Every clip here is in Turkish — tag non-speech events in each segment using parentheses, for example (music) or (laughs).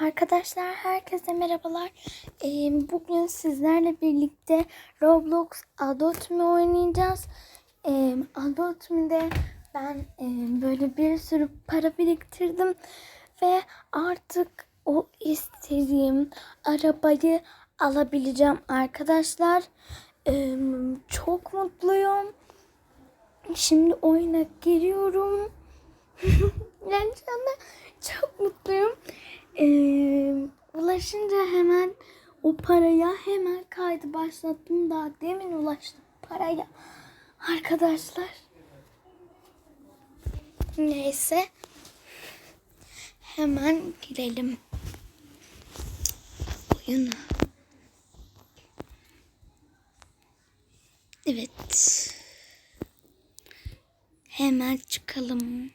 Arkadaşlar herkese merhabalar. Ee, bugün sizlerle birlikte Roblox Adult Me oynayacağız. Ee, Adult Me'de ben e, böyle bir sürü para biriktirdim ve artık o istediğim arabayı alabileceğim arkadaşlar. Ee, çok mutluyum. Şimdi oyuna giriyorum. yani şu anda çok mutluyum. Ulaşınca hemen o paraya hemen kaydı başlattım. Daha demin ulaştım paraya. Arkadaşlar. Neyse. Hemen girelim. Oyuna. Evet. Hemen çıkalım.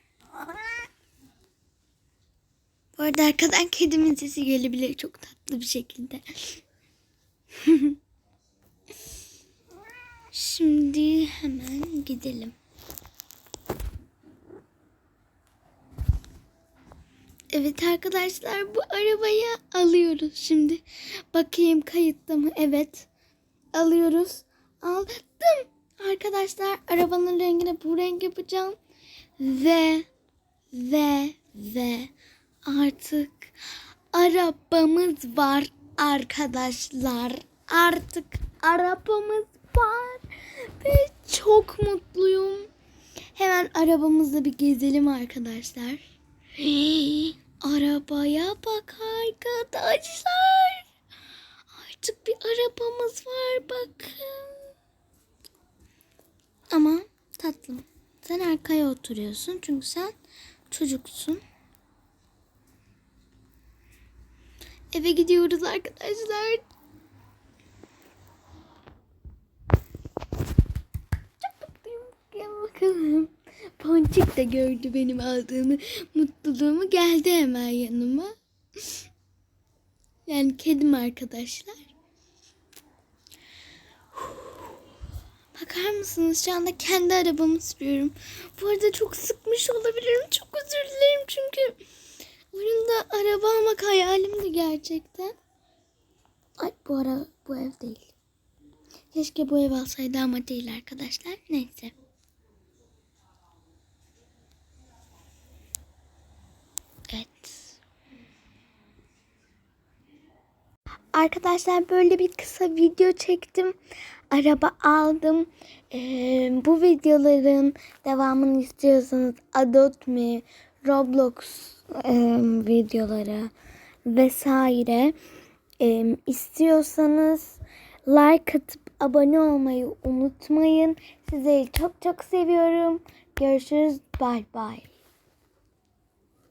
Bu arada arkadan kedimin sesi gelebilir çok tatlı bir şekilde. (laughs) Şimdi hemen gidelim. Evet arkadaşlar bu arabayı alıyoruz şimdi. Bakayım kayıtta mı? Evet. Alıyoruz. Aldım. Arkadaşlar arabanın rengine bu renk yapacağım. Ve ve ve artık arabamız var arkadaşlar. Artık arabamız var ve çok mutluyum. Hemen arabamızla bir gezelim arkadaşlar. Hii, (gasps) arabaya bak arkadaşlar. Artık bir arabamız var bakın. Ama tatlım sen arkaya oturuyorsun çünkü sen çocuksun. Eve gidiyoruz arkadaşlar. Çok mutluyum. Gel bakalım. Ponçik de gördü benim aldığımı, mutluluğumu geldi hemen yanıma. Yani kedim arkadaşlar. Bakar mısınız şu anda kendi arabamı sürüyorum. Bu arada çok sıkmış olabilirim. Çok özür dilerim çünkü oyunda araba almak hayalimdi gerçekten. Ay bu ara bu ev değil. Keşke bu ev alsaydı ama değil arkadaşlar. Neyse. Evet. Arkadaşlar böyle bir kısa video çektim. Araba aldım. Ee, bu videoların devamını istiyorsanız Adot Me, Roblox e, videoları vesaire e, istiyorsanız like atıp abone olmayı unutmayın. Sizleri çok çok seviyorum. Görüşürüz. Bye bye.